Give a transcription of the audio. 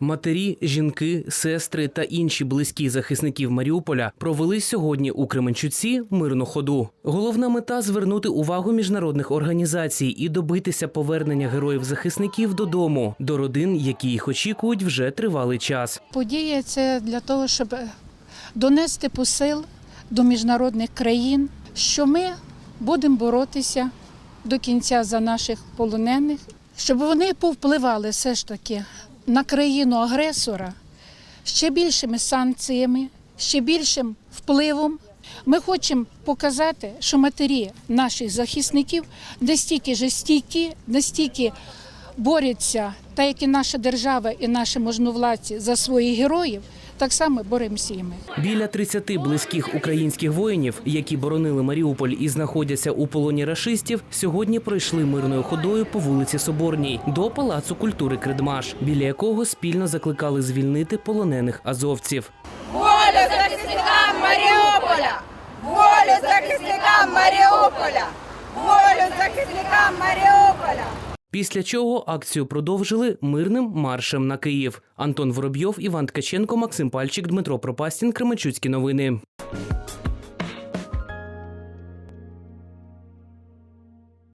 Матері, жінки, сестри та інші близькі захисників Маріуполя провели сьогодні у Кременчуці мирну ходу. Головна мета звернути увагу міжнародних організацій і добитися повернення героїв-захисників додому, до родин, які їх очікують вже тривалий час. Подія це для того, щоб донести посил до міжнародних країн, що ми будемо боротися до кінця за наших полонених, щоб вони повпливали все ж таки на країну агресора ще більшими санкціями, ще більшим впливом. Ми хочемо показати, що матері наших захисників настільки ж стійкі, настільки борються, так як і наша держава, і наші можновладці за своїх героїв, так само боремося і ми. Біля 30 близьких українських воїнів, які боронили Маріуполь і знаходяться у полоні рашистів, сьогодні пройшли мирною ходою по вулиці Соборній до Палацу культури Кредмаш, біля якого спільно закликали звільнити полонених азовців. Волю захисникам Маріуполя! Волю захисникам Маріуполя! Волю захисникам Маріуполя! Після чого акцію продовжили мирним маршем на Київ. Антон Воробйов, Іван Ткаченко, Максим Пальчик, Дмитро Пропастін, Кременчуцькі новини.